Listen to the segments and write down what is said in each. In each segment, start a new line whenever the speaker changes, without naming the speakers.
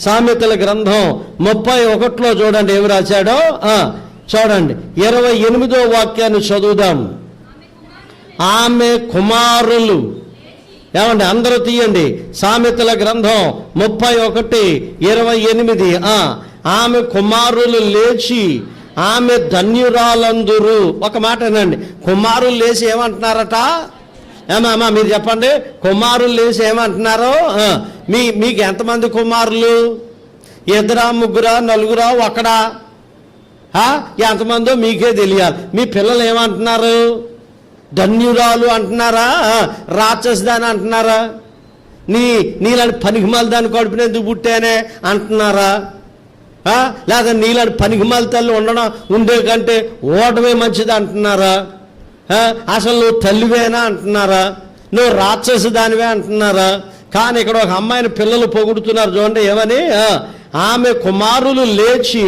సామెతల గ్రంథం ముప్పై ఒకటిలో చూడండి ఏమి రాశాడో? చూడండి. ఇరవై ఎనిమిదో వాక్యాన్ని చదువుదాం. ఆమె కుమారులు. ఏమండి? అందరూ తీయండి. సామెతల గ్రంథం ముప్పై ఒకటి ఇరవై ఎనిమిది. ఆమె కుమారులు లేచి ఆమె ధన్యురాలందురు. ఒక మాట వినండి. కుమారులు లేచి ఏమంటున్నారట? ఏమా అమ్మా మీరు చెప్పండి. కుమారులు లేచి ఏమంటున్నారు? మీ మీకు ఎంతమంది కుమారులు? ఇద్దరా ముగ్గురా నలుగురా ఒకడా? ఎంతమందో మీకే తెలియాలి. మీ పిల్లలు ఏమంటున్నారు? ధన్యురాలు అంటున్నారా? ఆ, అంటున్నారా? నీ నీలాంటి పనికిమాల దాని కడుపున ఎందుకు పుట్టానే అంటున్నారా? లేదా నీలాంటి పనికిమాల తల్లి ఉండడం ఉండే కంటే ఓటమే మంచిది అంటున్నారా? అసలు నువ్వు తల్లివేనా అంటున్నారా? నువ్వు రాక్షసు దానివే అంటున్నారా? కానీ ఇక్కడ ఒక అమ్మాయిని పిల్లలు పొగుడుతున్నారు చూడండి ఏమని? ఆమె కుమారులు లేచి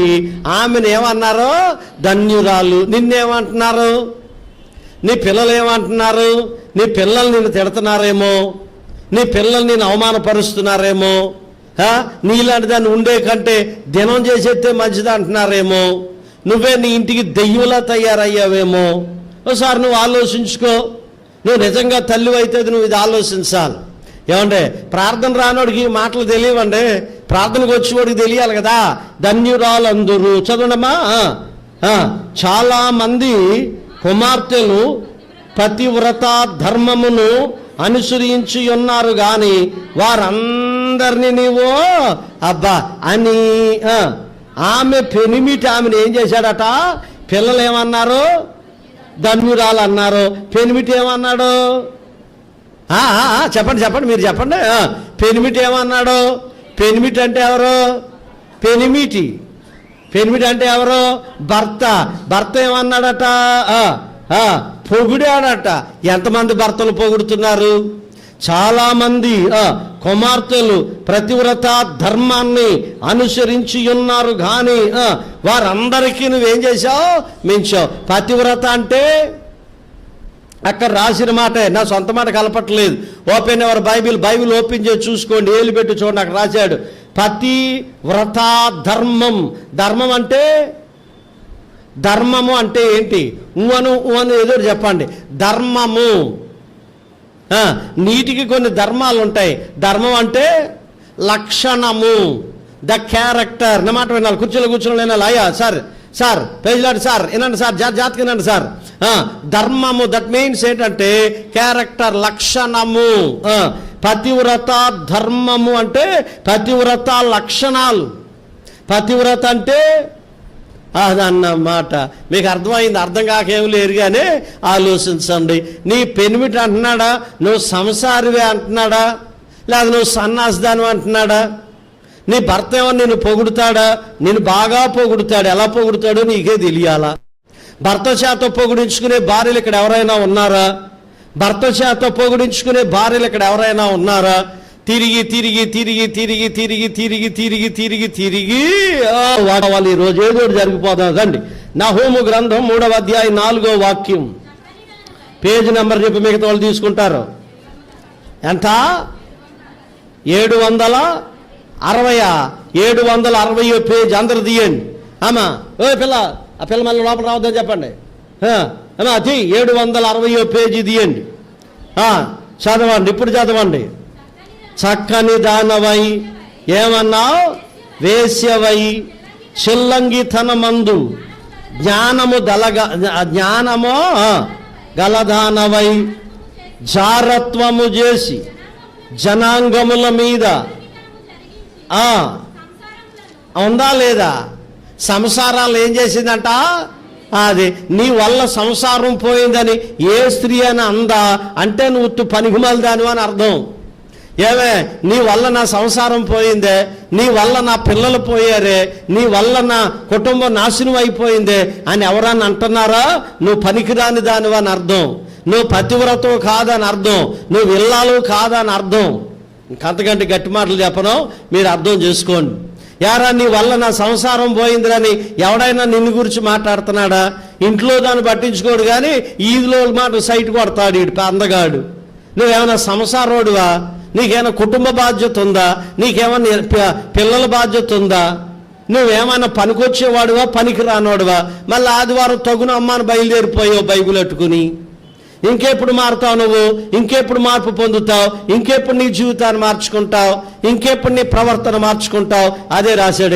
ఆమెను ఏమన్నారో? ధన్యురాలు. నిన్నేమంటున్నారు? నీ పిల్లలు ఏమంటున్నారు? నీ పిల్లలు నిన్ను తిడుతున్నారేమో? నీ పిల్లలు నేను అవమానపరుస్తున్నారేమో? నీలాంటి దాన్ని ఉండే కంటే దినం చేసేస్తే మంచిది అంటున్నారేమో? నువ్వే నీ ఇంటికి దెయ్యంలా తయారయ్యావేమో? ఒకసారి నువ్వు ఆలోచించుకో. నువ్వు నిజంగా తల్లి అయితే నువ్వు ఇది ఆలోచించాలి. ఏమంటే ప్రార్థన రానోడికి ఈ మాటలు తెలియవండి ప్రార్థనకు వచ్చేవాడికి తెలియాలి కదా. ధన్యురాలు అందరూ చదవడమ్మా చాలా మంది కుమార్తెలు పతివ్రత ధర్మమును అనుసరించి ఉన్నారు గాని వారందరినీ నీవు అబ్బా అని ఆమె పెనిమిటి ఆమెను ఏం చేశాడట? పిల్లలు ఏమన్నారు? ధన్యురాలు అన్నారు పెనిమిటి ఏమన్నాడు చెప్పండి చెప్పండి మీరు చెప్పండి. పెనిమిటి ఏమన్నాడు పెనిమిటి అంటే ఎవరు? పెనిమిటి. పెనిమిటి అంటే ఎవరు? భర్త. భర్త ఏమన్నాడట? పొగిడాడట. ఎంతమంది భర్తలు పొగుడుతున్నారు? చాలామంది ఆ, కుమార్తెలు ప్రతివ్రత ధర్మాన్ని అనుసరించి ఉన్నారు కానీ వారందరికీ నువ్వేం చేశావు? మించావు. పతివ్రత అంటే అక్కడ రాసిన మాటే నా సొంత మాట కలపట్లేదు. ఓపెన్ ఎవరు బైబిల్ బైబిల్ ఓపెన్ చేసి చూసుకోండి ఏలు పెట్టి చూడండి అక్కడ రాశాడు. పతి వ్రత ధర్మం. ధర్మం అంటే ధర్మము అంటే ఏంటి? ఉవను ఉవను ఏదో చెప్పండి. ధర్మము. నీటికి కొన్ని ధర్మాలు ఉంటాయి ధర్మం అంటే లక్షణము. The character. నా మాట వినాలి. కుర్చీలో కూర్చొని వినాలి అయ్యా సార్ సార్ పేజ్లాడు సార్ వినండి సార్ జాతి జాతికి వినండి సార్. ధర్మము దట్ మీన్స్ ఏంటంటే క్యారెక్టర్ లక్షణము. పతివ్రత ధర్మము అంటే పతివ్రత లక్షణాలు. పతివ్రత అంటే అదన్నమాట మీకు అర్థమైంది? అర్థం కాకేం లేరు కానీ ఆలోచించండి. నీ పెనిమిటి అంటున్నాడా? నువ్వు సంసారివే అంటున్నాడా? లేదా నువ్వు సన్నాసిదానం అంటున్నాడా? నీ భర్త ఏమో నిన్ను పొగుడుతాడా? నేను బాగా పొగుడుతాడు. ఎలా పొగుడుతాడో నీకే తెలియాలా? భర్త చేత పొగిడించుకునే భార్యలు ఇక్కడ ఎవరైనా ఉన్నారా? భర్త చేత పొగిడించుకునే భార్యలు ఇక్కడ ఎవరైనా ఉన్నారా? తిరిగి తిరిగి తిరిగి తిరిగి తిరిగి తిరిగి తిరిగి తిరిగి తిరిగి. వాళ్ళు ఈ రోజు ఏదో ఒకటి జరిగిపోతాం రండి. నా హోము గ్రంథం మూడవ అధ్యాయం నాలుగో వాక్యం. పేజ్ నెంబర్ చెప్పి మిగతా వాళ్ళు తీసుకుంటారు. ఎంత? ఏడు వందల అరవయా ఏడు వందల అరవై పేజ్ అందరు తీయండి. అమ్మా ఓ పిల్ల ఆ పిల్ల మళ్ళీ లోపల రావద్దని చెప్పండి. అమ్మా అది ఏడు వందల అరవయో పేజీ తీయండి. చదవండి ఇప్పుడు చదవండి. చక్కని దానవై ఏమన్నా వేశ్యవై చిల్లంగితనమందు జ్ఞానము దలగ జ్ఞానము గలదానవై జారత్వము చేసి జనాంగముల మీద. ఉందా లేదా? సంసారాలు ఏం చేసిందంట? అది నీ వల్ల సంసారం పోయిందని ఏ స్త్రీ అని అందా? అంటే నువ్వు ఉత్తి అని అర్థం. ఏమే నీ వల్ల నా సంసారం పోయిందే నీ వల్ల నా పిల్లలు పోయారే నీ వల్ల నా కుటుంబం నాశనం అయిపోయిందే అని ఎవరన్నా అంటున్నారా? నువ్వు పనికిరాని దానివని అని అర్థం. నువ్వు పతివ్రతం కాదని అర్థం. నువ్వు ఇల్లాలు కాదని అర్థం. ఇంకంతకంటే గట్టి మాటలు చెప్పను మీరు అర్థం చేసుకోండి. యారా నీ వల్ల నా సంసారం పోయిందిరని ఎవడైనా నిన్ను గురించి మాట్లాడుతున్నాడా? ఇంట్లో దాన్ని పట్టించుకోడు కానీ ఈదిలో మాట సైట్ కొడతాడు ఈడు అందగాడు. నువ్వేమైనా సంసారోడువా? నీకేమైనా కుటుంబ బాధ్యత ఉందా? నీకేమైనా పిల్లల బాధ్యత ఉందా? నువ్వేమైనా పనికొచ్చేవాడువా? పనికి రానోడువా మళ్ళీ ఆదివారం తగున అమ్మాను బయలుదేరిపోయావు బైబుల్ పెట్టుకుని ఇంకెప్పుడు మారుతావు నువ్వు? ఇంకెప్పుడు మార్పు పొందుతావు? ఇంకెప్పుడు నీ జీవితాన్ని మార్చుకుంటావు? ఇంకెప్పుడు నీ ప్రవర్తన మార్చుకుంటావు? అదే రాశాడు